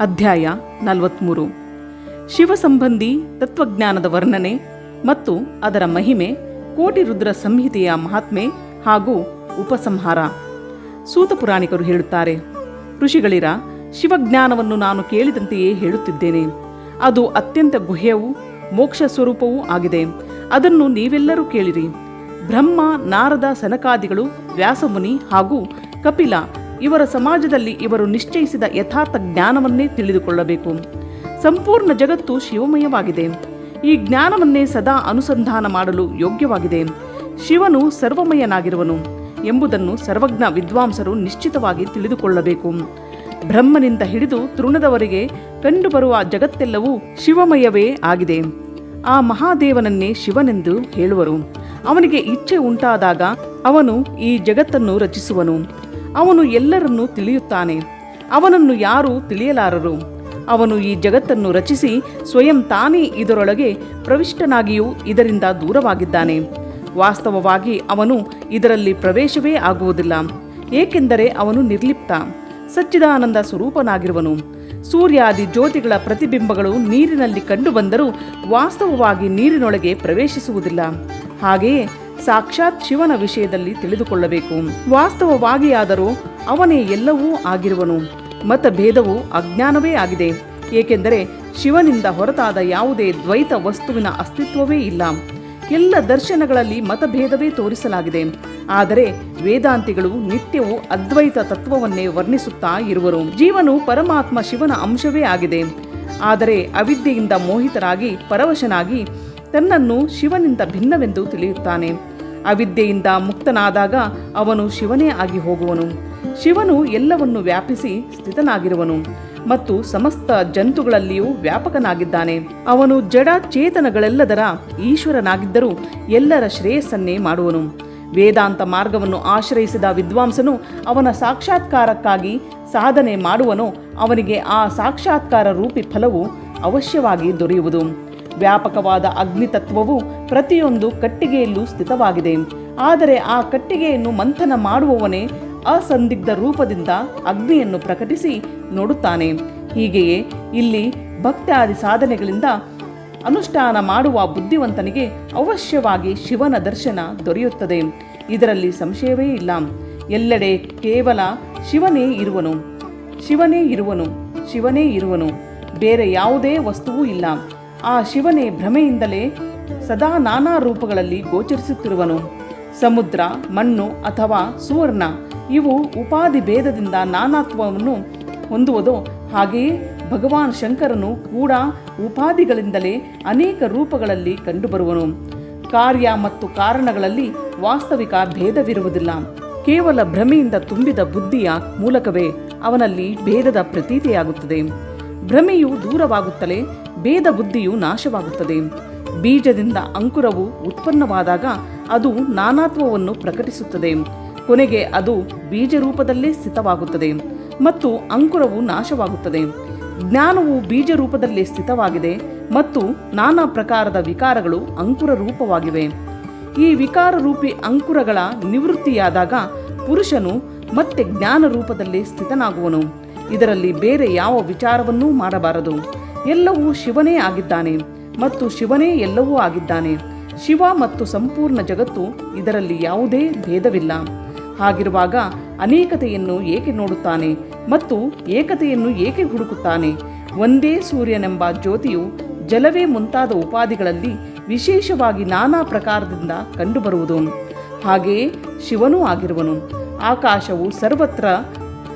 ಅಧ್ಯಾಯ ನಲವತ್ತ್ಮೂರು ಶಿವ ಸಂಬಂಧಿ ತತ್ವಜ್ಞಾನದ ವರ್ಣನೆ ಮತ್ತು ಅದರ ಮಹಿಮೆ, ಕೋಟಿ ರುದ್ರ ಸಂಹಿತೆಯ ಮಹಾತ್ಮೆ ಹಾಗೂ ಉಪಸಂಹಾರ. ಸೂತ ಪುರಾಣಿಕರು ಹೇಳುತ್ತಾರೆ, ಋಷಿಗಳಿರ, ಶಿವಜ್ಞಾನವನ್ನು ನಾನು ಕೇಳಿದಂತೆಯೇ ಹೇಳುತ್ತಿದ್ದೇನೆ. ಅದು ಅತ್ಯಂತ ಗುಹ್ಯವೂ, ಮೋಕ್ಷ ಸ್ವರೂಪವೂ ಆಗಿದೆ. ಅದನ್ನು ನೀವೆಲ್ಲರೂ ಕೇಳಿರಿ. ಬ್ರಹ್ಮ, ನಾರದ ಸನಕಾದಿಗಳು, ವ್ಯಾಸಮುನಿ ಹಾಗೂ ಕಪಿಲ ಇವರ ಸಮಾಜದಲ್ಲಿ ಇವರು ನಿಶ್ಚಯಿಸಿದ ಯಥಾರ್ಥ ಜ್ಞಾನವನ್ನೇ ತಿಳಿದುಕೊಳ್ಳಬೇಕು. ಸಂಪೂರ್ಣ ಜಗತ್ತು ಶಿವಮಯವಾಗಿದೆ. ಈ ಜ್ಞಾನವನ್ನೇ ಸದಾ ಅನುಸಂಧಾನ ಮಾಡಲು ಯೋಗ್ಯವಾಗಿದೆ. ಶಿವನು ಸರ್ವಮಯನಾಗಿರುವನು ಎಂಬುದನ್ನು ಸರ್ವಜ್ಞ ವಿದ್ವಾಂಸರು ನಿಶ್ಚಿತವಾಗಿ ತಿಳಿದುಕೊಳ್ಳಬೇಕು. ಬ್ರಹ್ಮನಿಂದ ಹಿಡಿದು ತೃಣದವರೆಗೆ ಕಂಡುಬರುವ ಜಗತ್ತೆಲ್ಲವೂ ಶಿವಮಯವೇ ಆಗಿದೆ. ಆ ಮಹಾದೇವನನ್ನೇ ಶಿವನೆಂದು ಹೇಳುವರು. ಅವನಿಗೆ ಇಚ್ಛೆ ಉಂಟಾದಾಗ ಅವನು ಈ ಜಗತ್ತನ್ನು ರಚಿಸುವನು. ಅವನು ಎಲ್ಲರನ್ನೂ ತಿಳಿಯುತ್ತಾನೆ. ಅವನನ್ನು ಯಾರೂ ತಿಳಿಯಲಾರರು. ಅವನು ಈ ಜಗತ್ತನ್ನು ರಚಿಸಿ ಸ್ವಯಂ ತಾನೇ ಇದರೊಳಗೆ ಪ್ರವಿಷ್ಟನಾಗಿಯೂ ಇದರಿಂದ ದೂರವಾಗಿದ್ದಾನೆ. ವಾಸ್ತವವಾಗಿ ಅವನು ಇದರಲ್ಲಿ ಪ್ರವೇಶವೇ ಆಗುವುದಿಲ್ಲ. ಏಕೆಂದರೆ ಅವನು ನಿರ್ಲಿಪ್ತ, ಸಚ್ಚಿದಾನಂದ ಸ್ವರೂಪನಾಗಿರುವನು. ಸೂರ್ಯಾದಿ ಜ್ಯೋತಿಗಳ ಪ್ರತಿಬಿಂಬಗಳು ನೀರಿನಲ್ಲಿ ಕಂಡುಬಂದರೂ ವಾಸ್ತವವಾಗಿ ನೀರಿನೊಳಗೆ ಪ್ರವೇಶಿಸುವುದಿಲ್ಲ. ಹಾಗೆಯೇ ಸಾಕ್ಷಾತ್ ಶಿವನ ವಿಷಯದಲ್ಲಿ ತಿಳಿದುಕೊಳ್ಳಬೇಕು. ವಾಸ್ತವವಾಗಿ ಆದರೂ ಅವನೇ ಎಲ್ಲವೂ ಆಗಿರುವನು. ಮತಭೇದವು ಅಜ್ಞಾನವೇ ಆಗಿದೆ. ಏಕೆಂದರೆ ಶಿವನಿಂದ ಹೊರತಾದ ಯಾವುದೇ ದ್ವೈತ ವಸ್ತುವಿನ ಅಸ್ತಿತ್ವವೇ ಇಲ್ಲ. ಎಲ್ಲ ದರ್ಶನಗಳಲ್ಲಿ ಮತಭೇದವೇ ತೋರಿಸಲಾಗಿದೆ. ಆದರೆ ವೇದಾಂತಿಗಳು ನಿತ್ಯವೂ ಅದ್ವೈತ ತತ್ವವನ್ನೇ ವರ್ಣಿಸುತ್ತಾ ಇರುವರು. ಜೀವನು ಪರಮಾತ್ಮ ಶಿವನ ಅಂಶವೇ ಆಗಿದೆ. ಆದರೆ ಅವಿದ್ಯೆಯಿಂದ ಮೋಹಿತರಾಗಿ ಪರವಶನಾಗಿ ತನ್ನನ್ನು ಶಿವನಿಂದ ಭಿನ್ನವೆಂದು ತಿಳಿಯುತ್ತಾನೆ. ಅವಿದ್ಯೆಯಿಂದ ಮುಕ್ತನಾದಾಗ ಅವನು ಶಿವನೇ ಆಗಿ ಹೋಗುವನು. ಶಿವನು ಎಲ್ಲವನ್ನು ವ್ಯಾಪಿಸಿ ಸ್ಥಿತನಾಗಿರುವನು ಮತ್ತು ಸಮಸ್ತ ಜಂತುಗಳಲ್ಲಿಯೂ ವ್ಯಾಪಕನಾಗಿದ್ದಾನೆ. ಅವನು ಜಡ ಚೇತನಗಳೆಲ್ಲದರ ಈಶ್ವರನಾಗಿದ್ದರೂ ಎಲ್ಲರ ಶ್ರೇಯಸ್ಸನ್ನೇ ಮಾಡುವನು. ವೇದಾಂತ ಮಾರ್ಗವನ್ನು ಆಶ್ರಯಿಸಿದ ವಿದ್ವಾಂಸನು ಅವನ ಸಾಕ್ಷಾತ್ಕಾರಕ್ಕಾಗಿ ಸಾಧನೆ ಮಾಡುವನು, ಅವನಿಗೆ ಆ ಸಾಕ್ಷಾತ್ಕಾರ ರೂಪಿ ಫಲವು ಅವಶ್ಯವಾಗಿ ದೊರೆಯುವುದು. ವ್ಯಾಪಕವಾದ ಅಗ್ನಿತತ್ವವು ಪ್ರತಿಯೊಂದು ಕಟ್ಟಿಗೆಯಲ್ಲೂ ಸ್ಥಿತವಾಗಿದೆ. ಆದರೆ ಆ ಕಟ್ಟಿಗೆಯನ್ನು ಮಂಥನ ಮಾಡುವವನೇ ಅಸಂದಿಗ್ಧ ರೂಪದಿಂದ ಅಗ್ನಿಯನ್ನು ಪ್ರಕಟಿಸಿ ನೋಡುತ್ತಾನೆ. ಹೀಗೆಯೇ ಇಲ್ಲಿ ಭಕ್ತಾದಿ ಸಾಧನೆಗಳಿಂದ ಅನುಷ್ಠಾನ ಮಾಡುವ ಬುದ್ಧಿವಂತನಿಗೆ ಅವಶ್ಯವಾಗಿ ಶಿವನ ದರ್ಶನ ದೊರೆಯುತ್ತದೆ. ಇದರಲ್ಲಿ ಸಂಶಯವೇ ಇಲ್ಲ. ಎಲ್ಲೆಡೆ ಕೇವಲ ಶಿವನೇ ಇರುವನು. ಶಿವನೇ ಇರುವನು. ಶಿವನೇ ಇರುವನು. ಬೇರೆ ಯಾವುದೇ ವಸ್ತುವೂ ಇಲ್ಲ. ಆ ಶಿವನೇ ಭ್ರಮೆಯಿಂದಲೇ ಸದಾ ನಾನಾ ರೂಪಗಳಲ್ಲಿ ಗೋಚರಿಸುತ್ತಿರುವನು. ಸಮುದ್ರ, ಮಣ್ಣು ಅಥವಾ ಸುವರ್ಣ, ಇವು ಉಪಾಧಿ ಭೇದದಿಂದ ನಾನಾತ್ವವನ್ನು ಹೊಂದುವುದೋ. ಹಾಗೆಯೇ ಭಗವಾನ್ ಶಂಕರನು ಕೂಡ ಉಪಾಧಿಗಳಿಂದಲೇ ಅನೇಕ ರೂಪಗಳಲ್ಲಿ ಕಂಡುಬರುವನು. ಕಾರ್ಯ ಮತ್ತು ಕಾರಣಗಳಲ್ಲಿ ವಾಸ್ತವಿಕ ಭೇದವಿರುವುದಿಲ್ಲ. ಕೇವಲ ಭ್ರಮೆಯಿಂದ ತುಂಬಿದ ಬುದ್ಧಿಯ ಮೂಲಕವೇ ಅವನಲ್ಲಿ ಭೇದದ ಪ್ರತೀತಿಯಾಗುತ್ತದೆ. ಭ್ರಮೆಯು ದೂರವಾಗುತ್ತಲೇ ಭೇದ ಬುದ್ಧಿಯು ನಾಶವಾಗುತ್ತದೆ. ಬೀಜದಿಂದ ಅಂಕುರವು ಉತ್ಪನ್ನವಾದಾಗ ಅದು ನಾನಾತ್ವವನ್ನು ಪ್ರಕಟಿಸುತ್ತದೆ. ಕೊನೆಗೆ ಅದು ಬೀಜ ರೂಪದಲ್ಲೇ ಸ್ಥಿತವಾಗುತ್ತದೆ ಮತ್ತು ಅಂಕುರವು ನಾಶವಾಗುತ್ತದೆ. ಜ್ಞಾನವು ಬೀಜ ರೂಪದಲ್ಲಿ ಸ್ಥಿತವಾಗಿದೆ ಮತ್ತು ನಾನಾ ಪ್ರಕಾರದ ವಿಕಾರಗಳು ಅಂಕುರ ರೂಪವಾಗಿವೆ ಈ ವಿಕಾರ ರೂಪಿ ಅಂಕುರಗಳ ನಿವೃತ್ತಿಯಾದಾಗ ಪುರುಷನು ಮತ್ತೆ ಜ್ಞಾನ ರೂಪದಲ್ಲಿ ಸ್ಥಿತನಾಗುವನು. ಇದರಲ್ಲಿ ಬೇರೆ ಯಾವ ವಿಚಾರವನ್ನೂ ಮಾಡಬಾರದು. ಎಲ್ಲವೂ ಶಿವನೇ ಆಗಿದ್ದಾನೆ ಮತ್ತು ಶಿವನೇ ಎಲ್ಲವೂ ಆಗಿದ್ದಾನೆ. ಶಿವ ಮತ್ತು ಸಂಪೂರ್ಣ ಜಗತ್ತು ಇದರಲ್ಲಿ ಯಾವುದೇ ಭೇದವಿಲ್ಲ. ಹಾಗಿರುವಾಗ ಅನೇಕತೆಯನ್ನು ಏಕೆ ನೋಡುತ್ತಾನೆ ಮತ್ತು ಏಕತೆಯನ್ನು ಏಕೆ ಹುಡುಕುತ್ತಾನೆ? ಒಂದೇ ಸೂರ್ಯನೆಂಬ ಜ್ಯೋತಿಯು ಜಲವೇ ಮುಂತಾದ ಉಪಾಧಿಗಳಲ್ಲಿ ವಿಶೇಷವಾಗಿ ನಾನಾ ಪ್ರಕಾರದಿಂದ ಕಂಡುಬರುವುದು. ಹಾಗೆಯೇ ಶಿವನೂ ಆಗಿರುವನು. ಆಕಾಶವು ಸರ್ವತ್ರ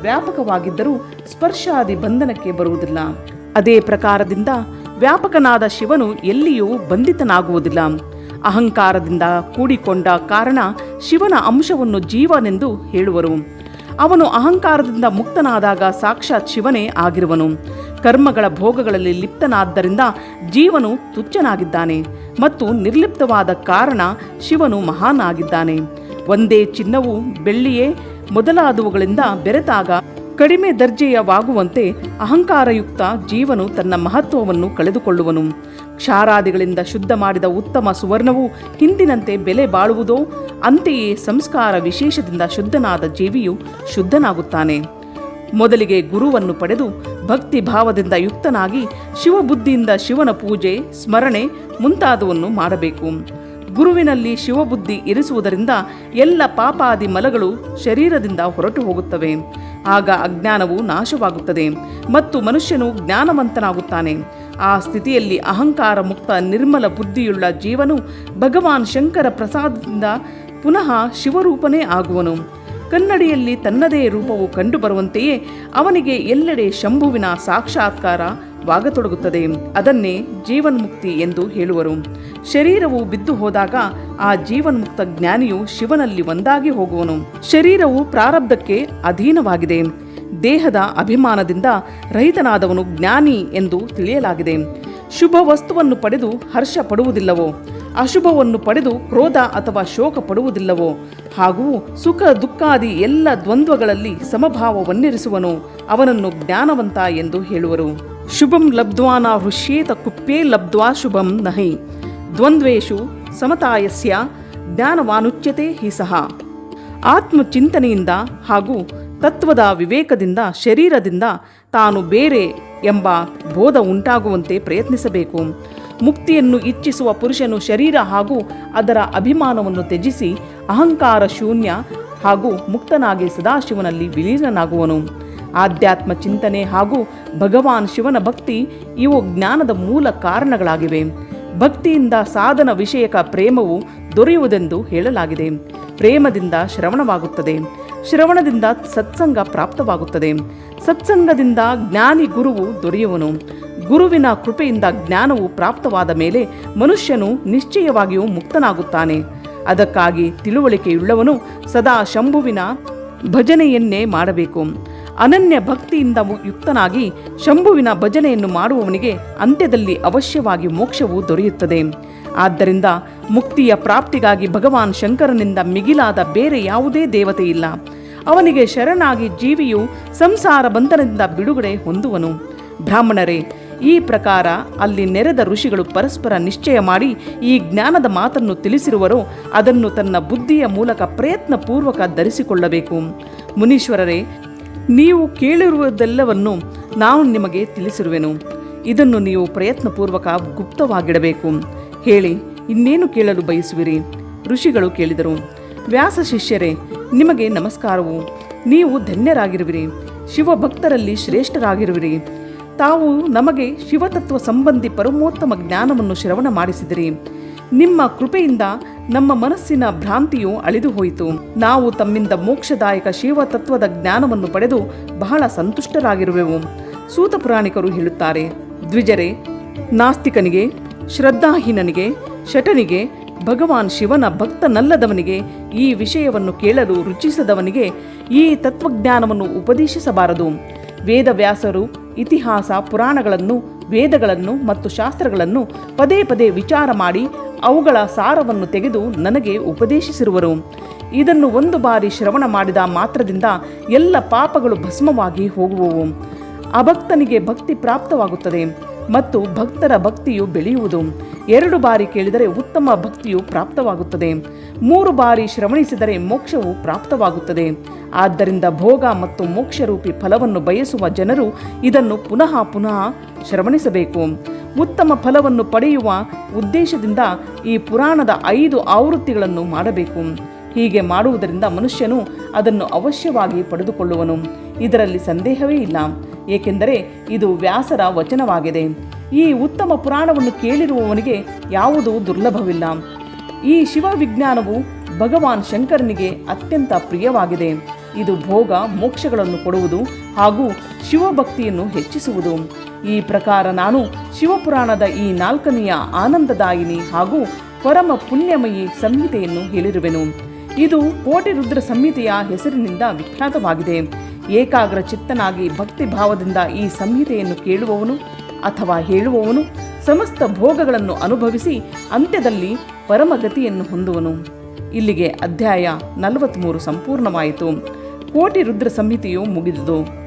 ವ್ಯಾಪಕವಾಗಿದ್ದರೂ ಸ್ಪರ್ಶಾದಿ ಬಂಧನಕ್ಕೆ ಬರುವುದಿಲ್ಲ. ಅದೇ ಪ್ರಕಾರದಿಂದ ವ್ಯಾಪಕನಾದ ಶಿವನು ಎಲ್ಲಿಯೂ ಬಂಧಿತನಾಗುವುದಿಲ್ಲ. ಅಹಂಕಾರದಿಂದ ಕೂಡಿಕೊಂಡ ಕಾರಣ ಶಿವನ ಅಂಶವನ್ನು ಜೀವನೆಂದು ಹೇಳುವರು. ಅವನು ಅಹಂಕಾರದಿಂದ ಮುಕ್ತನಾದಾಗ ಸಾಕ್ಷಾತ್ ಶಿವನೇ ಆಗಿರುವನು. ಕರ್ಮಗಳ ಭೋಗಗಳಲ್ಲಿ ಲಿಪ್ತನಾದ್ದರಿಂದ ಜೀವನು ತುಚ್ಛನಾಗಿದ್ದಾನೆ ಮತ್ತು ನಿರ್ಲಿಪ್ತವಾದ ಕಾರಣ ಶಿವನು ಮಹಾನ್ ಆಗಿದ್ದಾನೆ ಒಂದೇ ಚಿನ್ನವು ಬೆಳ್ಳಿಯೇ ಮೊದಲಾದವುಗಳಿಂದ ಬೆರೆತಾಗ ಕಡಿಮೆ ದರ್ಜೆಯವಾಗುವಂತೆ ಅಹಂಕಾರಯುಕ್ತ ಜೀವನು ತನ್ನ ಮಹತ್ವವನ್ನು ಕಳೆದುಕೊಳ್ಳುವನು. ಕ್ಷಾರಾದಿಗಳಿಂದ ಶುದ್ಧ ಮಾಡಿದ ಉತ್ತಮ ಸುವರ್ಣವು ಹಿಂದಿನಂತೆ ಬೆಲೆ ಬಾಳುವುದೋ, ಅಂತೆಯೇ ಸಂಸ್ಕಾರ ವಿಶೇಷದಿಂದ ಶುದ್ಧನಾದ ಜೀವಿಯು ಶುದ್ಧನಾಗುತ್ತಾನೆ. ಮೊದಲಿಗೆ ಗುರುವನ್ನು ಪಡೆದು ಭಕ್ತಿ ಭಾವದಿಂದ ಯುಕ್ತನಾಗಿ ಶಿವಬುದ್ಧಿಯಿಂದ ಶಿವನ ಪೂಜೆ, ಸ್ಮರಣೆ ಮುಂತಾದವನ್ನು ಮಾಡಬೇಕು. ಗುರುವಿನಲ್ಲಿ ಶಿವಬುದ್ಧಿ ಇರಿಸುವುದರಿಂದ ಎಲ್ಲ ಪಾಪಾದಿ ಮಲಗಳು ಶರೀರದಿಂದ ಹೊರಟು ಹೋಗುತ್ತವೆ. ಆಗ ಅಜ್ಞಾನವು ನಾಶವಾಗುತ್ತದೆ ಮತ್ತು ಮನುಷ್ಯನು ಜ್ಞಾನವಂತನಾಗುತ್ತಾನೆ. ಆ ಸ್ಥಿತಿಯಲ್ಲಿ ಅಹಂಕಾರ ಮುಕ್ತ ನಿರ್ಮಲ ಬುದ್ಧಿಯುಳ್ಳ ಜೀವನು ಭಗವಾನ್ ಶಂಕರ ಪ್ರಸಾದದಿಂದ ಪುನಃ ಶಿವರೂಪನೇ ಆಗುವನು. ಕನ್ನಡಿಯಲ್ಲಿ ತನ್ನದೇ ರೂಪವು ಕಂಡುಬರುವಂತೆಯೇ ಅವನಿಗೆ ಎಲ್ಲೆಡೆ ಶಂಭುವಿನ ಸಾಕ್ಷಾತ್ಕಾರವಾಗತೊಡಗುತ್ತದೆ ಅದನ್ನೇ ಜೀವನ್ಮುಕ್ತಿ ಎಂದು ಹೇಳುವರು. ಶರೀರವು ಬಿದ್ದು ಹೋದಾಗ ಆ ಜೀವನ್ಮುಕ್ತ ಜ್ಞಾನಿಯು ಶಿವನಲ್ಲಿ ಒಂದಾಗಿ ಹೋಗುವನು. ಶರೀರವು ಪ್ರಾರಬ್ಧಕ್ಕೆ ಅಧೀನವಾಗಿದೆ. ದೇಹದ ಅಭಿಮಾನದಿಂದ ರಹಿತನಾದವನು ಜ್ಞಾನಿ ಎಂದು ತಿಳಿಯಲಾಗಿದೆ. ಶುಭ ವಸ್ತುವನ್ನು ಪಡೆದು ಹರ್ಷ ಪಡುವುದಿಲ್ಲವೋ? ಅಶುಭವನ್ನು ಪಡೆದು ಕ್ರೋಧ ಅಥವಾ ಶೋಕ ಪಡುವುದಿಲ್ಲವೋ? ಹಾಗೂ ಸುಖ, ದುಃಖಾದಿ ಎಲ್ಲ ದ್ವಂದ್ವಗಳಲ್ಲಿ ಸಮಭಾವವನ್ನಿರಿಸುವನು ಅವನನ್ನು ಜ್ಞಾನವಂತ ಎಂದು ಹೇಳುವರು. ಶುಭಂ ಲಬ್ಧ್ವಾನ ಹೃಷ್ಯೇತ ಕುಪ್ಪೇ ಲಬ್ಧ್ವಾ ಶುಭಂ ನಹಿ. ದ್ವಂದ್ವೇಷು ಸಮತಾಯಸ್ಯ ಜ್ಞಾನವಾನುಚ್ಯತೆ ಹಿ ಸಹ. ಆತ್ಮಚಿಂತನೆಯಿಂದ ಹಾಗೂ ತತ್ವದ ವಿವೇಕದಿಂದ ಶರೀರದಿಂದ ತಾನು ಬೇರೆ ಎಂಬ ಬೋಧ ಉಂಟಾಗುವಂತೆ ಪ್ರಯತ್ನಿಸಬೇಕು. ಮುಕ್ತಿಯನ್ನು ಇಚ್ಛಿಸುವ ಪುರುಷನು ಶರೀರ ಹಾಗೂ ಅದರ ಅಭಿಮಾನವನ್ನು ತ್ಯಜಿಸಿ ಅಹಂಕಾರ ಶೂನ್ಯ ಹಾಗೂ ಮುಕ್ತನಾಗಿ ಸದಾಶಿವನಲ್ಲಿ ವಿಲೀನನಾಗುವನು. ಆಧ್ಯಾತ್ಮ ಚಿಂತನೆ ಹಾಗೂ ಭಗವಾನ್ ಶಿವನ ಭಕ್ತಿ ಇವು ಜ್ಞಾನದ ಮೂಲ ಕಾರಣಗಳಾಗಿವೆ. ಭಕ್ತಿಯಿಂದ ಸಾಧನ ವಿಷಯಕ ಪ್ರೇಮವು ದೊರೆಯುವುದೆಂದು ಹೇಳಲಾಗಿದೆ. ಪ್ರೇಮದಿಂದ ಶ್ರವಣವಾಗುತ್ತದೆ. ಶ್ರವಣದಿಂದ ಸತ್ಸಂಗ ಪ್ರಾಪ್ತವಾಗುತ್ತದೆ. ಸತ್ಸಂಗದಿಂದ ಜ್ಞಾನಿ ಗುರುವು ದೊರೆಯುವನು. ಗುರುವಿನ ಕೃಪೆಯಿಂದ ಜ್ಞಾನವು ಪ್ರಾಪ್ತವಾದ ಮೇಲೆ ಮನುಷ್ಯನು ನಿಶ್ಚಯವಾಗಿಯೂ ಮುಕ್ತನಾಗುತ್ತಾನೆ. ಅದಕ್ಕಾಗಿ ತಿಳುವಳಿಕೆಯುಳ್ಳವನು ಸದಾ ಶಂಭುವಿನ ಭಜನೆಯನ್ನೇ ಮಾಡಬೇಕು. ಅನನ್ಯ ಭಕ್ತಿಯಿಂದ ಯುಕ್ತನಾಗಿ ಶಂಭುವಿನ ಭಜನೆಯನ್ನು ಮಾಡುವವನಿಗೆ ಅಂತ್ಯದಲ್ಲಿ ಅವಶ್ಯವಾಗಿ ಮೋಕ್ಷವು ದೊರೆಯುತ್ತದೆ. ಆದ್ದರಿಂದ ಮುಕ್ತಿಯ ಪ್ರಾಪ್ತಿಗಾಗಿ ಭಗವಾನ್ ಶಂಕರನಿಂದ ಮಿಗಿಲಾದ ಬೇರೆ ಯಾವುದೇ ದೇವತೆ ಇಲ್ಲ. ಅವನಿಗೆ ಶರಣಾಗಿ ಜೀವಿಯು ಸಂಸಾರ ಬಂಧನದಿಂದ ಬಿಡುಗಡೆ ಹೊಂದುವನು. ಬ್ರಾಹ್ಮಣರೇ, ಈ ಪ್ರಕಾರ ಅಲ್ಲಿ ನೆರೆದ ಋಷಿಗಳು ಪರಸ್ಪರ ನಿಶ್ಚಯ ಮಾಡಿ ಈ ಜ್ಞಾನದ ಮಾತನ್ನು ತಿಳಿಸಿರುವರೋ ಅದನ್ನು ತನ್ನ ಬುದ್ಧಿಯ ಮೂಲಕ ಪ್ರಯತ್ನಪೂರ್ವಕ ಧರಿಸಿಕೊಳ್ಳಬೇಕು. ಮುನೀಶ್ವರರೇ ನೀವು ಕೇಳಿರುವುದೆಲ್ಲವನ್ನು ನಾನು ನಿಮಗೆ ತಿಳಿಸಿರುವೆನು. ಇದನ್ನು ನೀವು ಪ್ರಯತ್ನಪೂರ್ವಕ ಗುಪ್ತವಾಗಿಡಬೇಕು. ಹೇಳಿ, ಇನ್ನೇನು ಕೇಳಲು ಬಯಸುವಿರಿ? ಋಷಿಗಳು ಕೇಳಿದರು, ವ್ಯಾಸ ಶಿಷ್ಯರೇ, ನಿಮಗೆ ನಮಸ್ಕಾರವು. ನೀವು ಧನ್ಯರಾಗಿರುವಿರಿ. ಶಿವಭಕ್ತರಲ್ಲಿ ಶ್ರೇಷ್ಠರಾಗಿರುವಿರಿ. ತಾವು ನಮಗೆ ಶಿವತತ್ವ ಸಂಬಂಧಿ ಪರಮೋತ್ತಮ ಜ್ಞಾನವನ್ನು ಶ್ರವಣ ಮಾಡಿಸಿದಿರಿ. ನಿಮ್ಮ ಕೃಪೆಯಿಂದ ನಮ್ಮ ಮನಸ್ಸಿನ ಭ್ರಾಂತಿಯು ಅಳಿದು ಹೋಯಿತು. ನಾವು ತಮ್ಮಿಂದ ಮೋಕ್ಷದಾಯಕ ಶಿವತತ್ವದ ಜ್ಞಾನವನ್ನು ಪಡೆದು ಬಹಳ ಸಂತುಷ್ಟರಾಗಿರುವೆವು. ಸೂತ ಪುರಾಣಿಕರು ಹೇಳುತ್ತಾರೆ, ದ್ವಿಜರೆ, ನಾಸ್ತಿಕನಿಗೆ, ಶ್ರದ್ಧಾಹೀನನಿಗೆ, ಶಟನಿಗೆ, ಭಗವಾನ್ ಶಿವನ ಭಕ್ತನಲ್ಲದವನಿಗೆ ಈ ವಿಷಯವನ್ನು ಕೇಳಲು ರುಚಿಸದವನಿಗೆ ಈ ತತ್ವಜ್ಞಾನವನ್ನು ಉಪದೇಶಿಸಬಾರದು. ವೇದವ್ಯಾಸರು ಇತಿಹಾಸ, ಪುರಾಣಗಳನ್ನು, ವೇದಗಳನ್ನು ಮತ್ತು ಶಾಸ್ತ್ರಗಳನ್ನು ಪದೇ ಪದೇ ವಿಚಾರ ಮಾಡಿ ಅವುಗಳ ಸಾರವನ್ನು ತೆಗೆದು ನನಗೆ ಉಪದೇಶಿಸಿರುವರು. ಇದನ್ನು ಒಂದು ಬಾರಿ ಶ್ರವಣ ಮಾಡಿದ ಮಾತ್ರದಿಂದ ಎಲ್ಲ ಪಾಪಗಳು ಭಸ್ಮವಾಗಿ ಹೋಗುವವು. ಅಭಕ್ತನಿಗೆ ಭಕ್ತಿ ಪ್ರಾಪ್ತವಾಗುತ್ತದೆ ಮತ್ತು ಭಕ್ತರ ಭಕ್ತಿಯು ಬೆಳೆಯುವುದು. ಎರಡು ಬಾರಿ ಕೇಳಿದರೆ ಉತ್ತಮ ಭಕ್ತಿಯು ಪ್ರಾಪ್ತವಾಗುತ್ತದೆ. ಮೂರು ಬಾರಿ ಶ್ರವಣಿಸಿದರೆ ಮೋಕ್ಷವು ಪ್ರಾಪ್ತವಾಗುತ್ತದೆ. ಆದ್ದರಿಂದ ಭೋಗ ಮತ್ತು ಮೋಕ್ಷರೂಪಿ ಫಲವನ್ನು ಬಯಸುವ ಜನರು ಇದನ್ನು ಪುನಃ ಪುನಃ ಶ್ರವಣಿಸಬೇಕು. ಉತ್ತಮ ಫಲವನ್ನು ಪಡೆಯುವ ಉದ್ದೇಶದಿಂದ ಈ ಪುರಾಣದ ಐದು ಆವೃತ್ತಿಗಳನ್ನು ಮಾಡಬೇಕು. ಹೀಗೆ ಮಾಡುವುದರಿಂದ ಮನುಷ್ಯನು ಅದನ್ನು ಅವಶ್ಯವಾಗಿ ಪಡೆದುಕೊಳ್ಳುವನು. ಇದರಲ್ಲಿ ಸಂದೇಹವೇ ಇಲ್ಲ. ಏಕೆಂದರೆ ಇದು ವ್ಯಾಸರ ವಚನವಾಗಿದೆ. ಈ ಉತ್ತಮ ಪುರಾಣವನ್ನು ಕೇಳಿರುವವನಿಗೆ ಯಾವುದೂ ದುರ್ಲಭವಿಲ್ಲ. ಈ ಶಿವವಿಜ್ಞಾನವು ಭಗವಾನ್ ಶಂಕರನಿಗೆ ಅತ್ಯಂತ ಪ್ರಿಯವಾಗಿದೆ. ಇದು ಭೋಗ, ಮೋಕ್ಷಗಳನ್ನು ಕೊಡುವುದು ಹಾಗೂ ಶಿವಭಕ್ತಿಯನ್ನು ಹೆಚ್ಚಿಸುವುದು. ಈ ಪ್ರಕಾರ ನಾನು ಶಿವಪುರಾಣದ ಈ ನಾಲ್ಕನೆಯ ಆನಂದದಾಯಿನಿ ಹಾಗೂ ಪರಮ ಪುಣ್ಯಮಯಿ ಸಂಹಿತೆಯನ್ನು ಹೇಳಿರುವೆನು. ಇದು ಕೋಟಿ ರುದ್ರ ಸಂಹಿತೆಯ ಹೆಸರಿನಿಂದ ವಿಖ್ಯಾತವಾಗಿದೆ. ಏಕಾಗ್ರ ಚಿತ್ತನಾಗಿ ಭಕ್ತಿ ಭಾವದಿಂದ ಈ ಸಂಹಿತೆಯನ್ನು ಕೇಳುವವನು ಅಥವಾ ಹೇಳುವವನು ಸಮಸ್ತ ಭೋಗಗಳನ್ನು ಅನುಭವಿಸಿ ಅಂತ್ಯದಲ್ಲಿ ಪರಮಗತಿಯನ್ನು ಹೊಂದುವನು. ಇಲ್ಲಿಗೆ ಅಧ್ಯಾಯ ನಲವತ್ತ್ಮೂರು ಸಂಪೂರ್ಣವಾಯಿತು. ಕೋಟಿ ರುದ್ರ ಸಂಹಿತೆಯು ಮುಗಿದುದು.